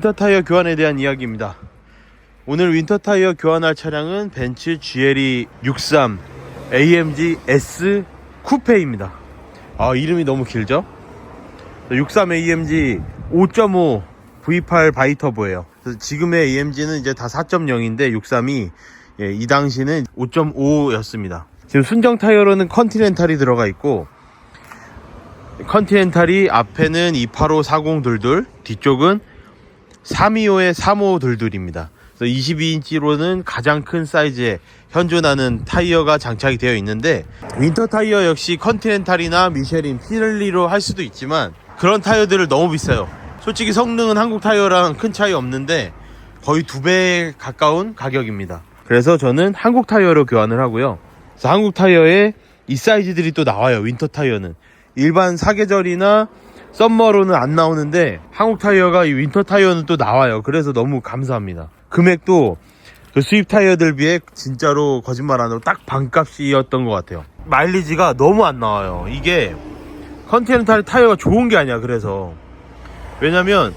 윈터 타이어 교환에 대한 이야기입니다. 오늘 윈터 타이어 교환할 차량은 벤츠 GLE 63 AMG S 쿠페입니다. 아 이름이 너무 길죠? 63 AMG 5.5 V8 바이터보예요. 지금의 AMG는 이제 다 4.0인데 63이 예, 이 당시는 5.5였습니다. 지금 순정 타이어로는 컨티넨탈이 들어가 있고 컨티넨탈이 앞에는 2854022 뒤쪽은 325의 3522입니다. 그래서 22인치로는 가장 큰 사이즈의 현존하는 타이어가 장착이 되어 있는데 윈터 타이어 역시 컨티넨탈이나 미쉐린, 피렐리로 할 수도 있지만 그런 타이어들을 너무 비싸요. 솔직히 성능은 한국 타이어랑 큰 차이 없는데 거의 두 배 가까운 가격입니다. 그래서 저는 한국 타이어로 교환을 하고요. 한국 타이어에 이 사이즈들이 또 나와요. 윈터 타이어는 일반 사계절이나 썸머로는 안 나오는데 한국 타이어가 이 윈터 타이어는 또 나와요. 그래서 너무 감사합니다. 금액도 그 수입 타이어들 비해 진짜로 거짓말 안 하고 딱 반값이었던 것 같아요. 마일리지가 너무 안 나와요. 이게 컨티넨탈 타이어가 좋은 게 아니야. 그래서 왜냐면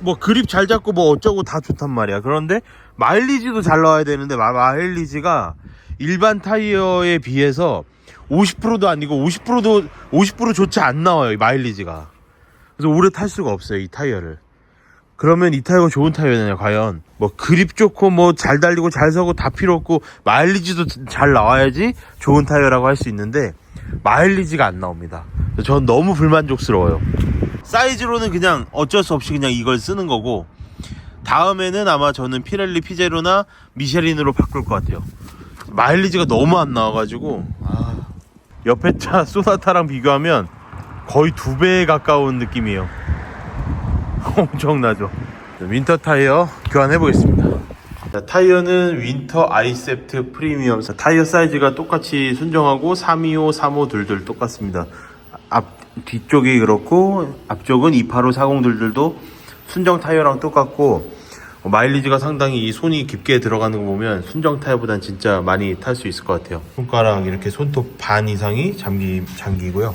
뭐 그립 잘 잡고 뭐 어쩌고 다 좋단 말이야. 그런데 마일리지도 잘 나와야 되는데 마- 마일리지가 일반 타이어에 비해서 50%도 아니고 50%도 50%조차 안 나와요. 이 마일리지가. 그래서 오래 탈 수가 없어요. 이 타이어를. 그러면 이 타이어가 좋은 타이어냐 과연 뭐 그립 좋고 뭐 잘 달리고 잘 서고 다 필요 없고 마일리지도 잘 나와야지 좋은 타이어라고 할 수 있는데 마일리지가 안 나옵니다. 전 너무 불만족스러워요. 사이즈로는 그냥 어쩔 수 없이 그냥 이걸 쓰는 거고 다음에는 아마 저는 피렐리 피제로나 미쉐린으로 바꿀 것 같아요. 마일리지가 너무 안 나와가지고 아, 옆에 차 소나타랑 비교하면 거의 두 배에 가까운 느낌이에요. 엄청나죠. 윈터 타이어 교환해 보겠습니다. 타이어는 윈터 아이셉트 프리미엄 타이어 사이즈가 똑같이 순정하고 325, 3522 똑같습니다. 앞 뒤쪽이 그렇고 앞쪽은 285, 4022도 순정 타이어랑 똑같고 어, 마일리지가 상당히 이 손이 깊게 들어가는 거 보면 순정 타이어보단 진짜 많이 탈 수 있을 것 같아요. 손가락 이렇게 손톱 반 이상이 잠기 잠기고요.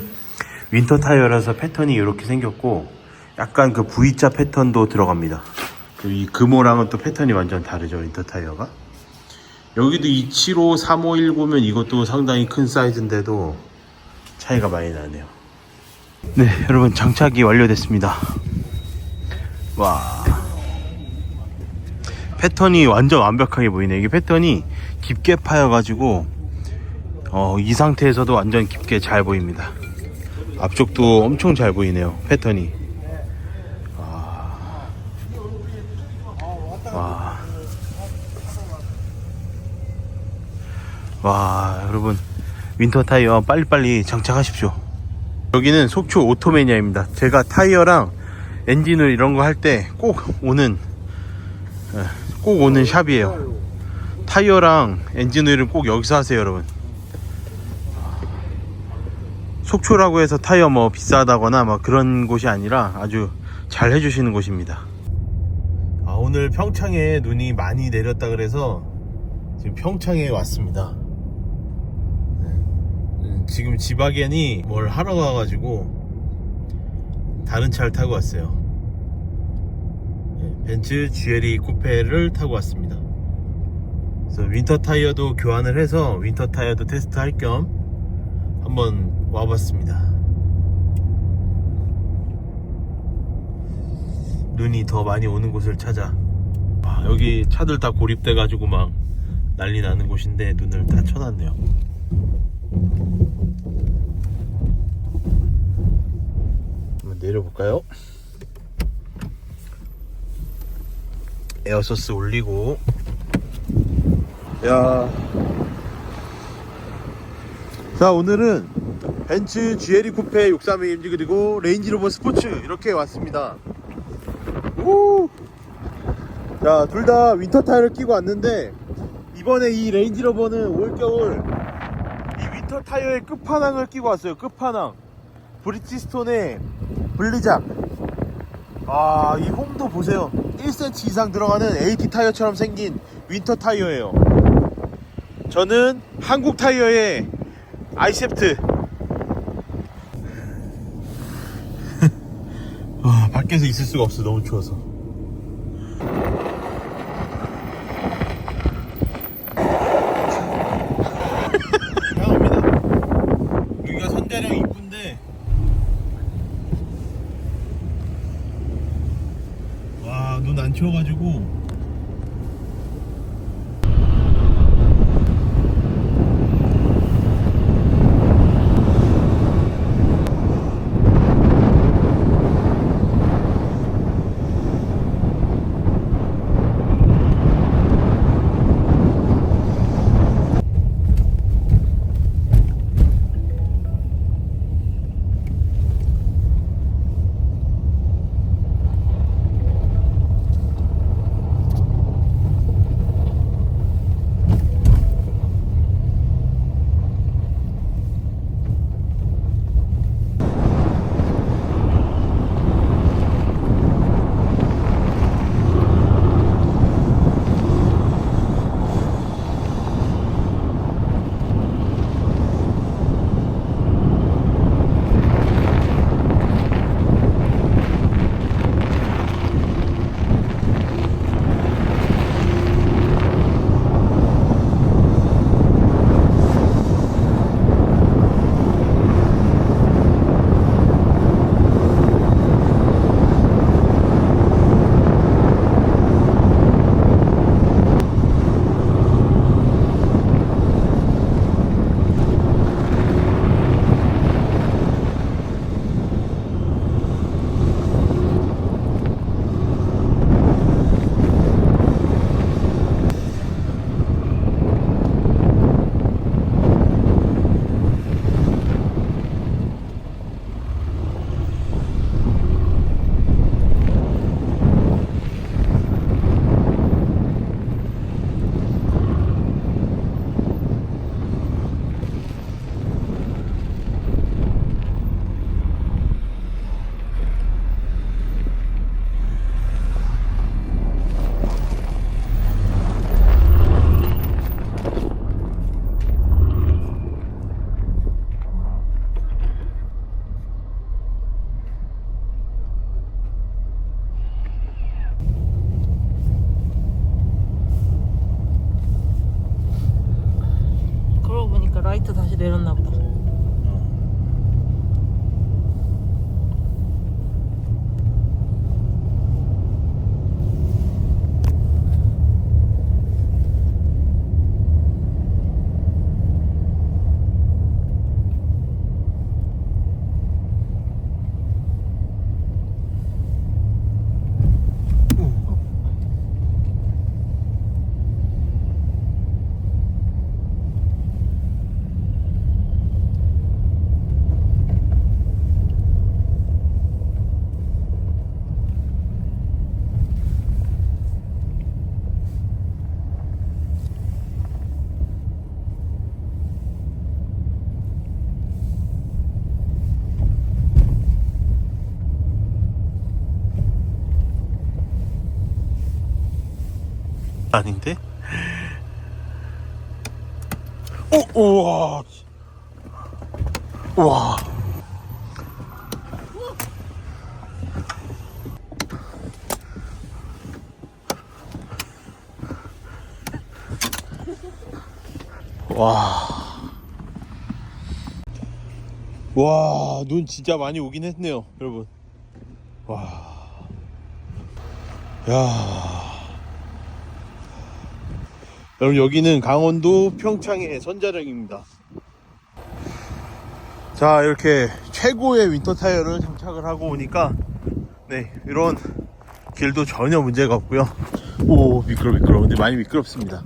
윈터 타이어라서 패턴이 이렇게 생겼고 약간 그 V자 패턴도 들어갑니다. 그리고 이 금호랑은 또 패턴이 완전 다르죠 윈터 타이어가. 여기도 275, 3519면 이것도 상당히 큰 사이즈인데도 차이가 많이 나네요. 네, 여러분 장착이 완료됐습니다. 와. 패턴이 완전 완벽하게 보이네. 이게 패턴이 깊게 파여가지고 어, 이 상태에서도 완전 깊게 잘 보입니다. 앞쪽도 엄청 잘 보이네요. 패턴이. 와. 와. 와, 여러분. 윈터 타이어 빨리빨리 장착하십시오. 여기는 속초 오토매니아입니다. 제가 타이어랑 엔진을 이런 거 할 때 꼭 오는 예, 꼭 오는 샵이에요. 타이어랑 엔진 오일은 꼭 여기서 하세요, 여러분. 속초라고 해서 타이어 뭐 비싸다거나 막 그런 곳이 아니라 아주 잘 해주시는 곳입니다. 아, 오늘 평창에 눈이 많이 내렸다 그래서 지금 평창에 왔습니다. 네. 음, 지금 지바겐이 뭘 하러 가가지고 다른 차를 타고 왔어요. 네, 벤츠 GLE 쿠페를 타고 왔습니다. 그래서 윈터 타이어도 교환을 해서 윈터 타이어도 테스트 할 겸 한번 와봤습니다. 눈이 더 많이 오는 곳을 찾아. 아, 여기 차들 다 고립돼 가지고 막 난리 나는 곳인데 눈을 다 쳐놨네요. 한번 내려볼까요? 에어소스 올리고 야. 자 오늘은 벤츠 GLE 쿠페 63AMG 그리고 레인지로버 스포츠 이렇게 왔습니다. 우! 자둘 다 윈터 타이어를 끼고 왔는데 이번에 이 레인지로버는 올겨울 이 윈터 타이어의 끝판왕을 끼고 왔어요. 끝판왕. 브리티스톤의 블리작. 아이 홈도 보세요. 1cm 이상 들어가는 AT 타이어처럼 생긴 윈터 타이어예요. 저는 한국 타이어의 아이셉트 아, 밖에서 있을 수가 없어. 너무 추워서 아닌데? 오, 우와. 우와. 와. 와, 눈 진짜 많이 오긴 했네요, 여러분. 와. 야. 여러분 여기는 강원도 평창의 선자령입니다. 자 이렇게 최고의 윈터 타이어를 장착을 하고 오니까 네 이런 길도 전혀 문제가 없고요. 오 미끄러 미끄러 근데 많이 미끄럽습니다.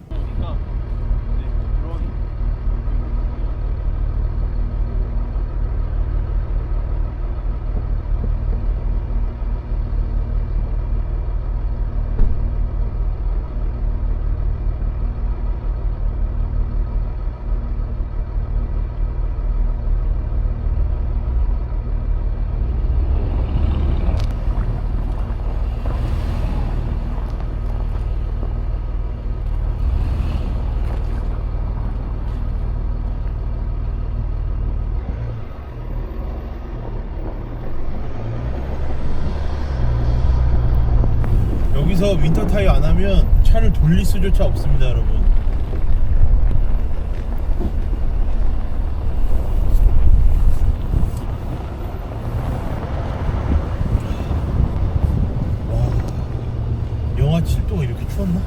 그래서 윈터 타이어 안 하면 차를 돌릴 수조차 없습니다 여러분 와 영하 7도 이렇게 추웠나?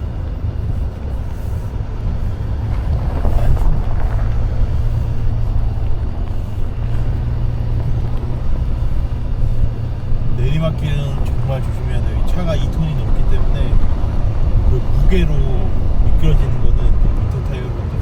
내리막길은 정말 조심해야 돼요. 차가 2톤이 넘어. 네. 그 무게로 미끄러지는 거는 인터 타이어로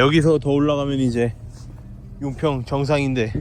여기서 더 올라가면 이제 용평 정상인데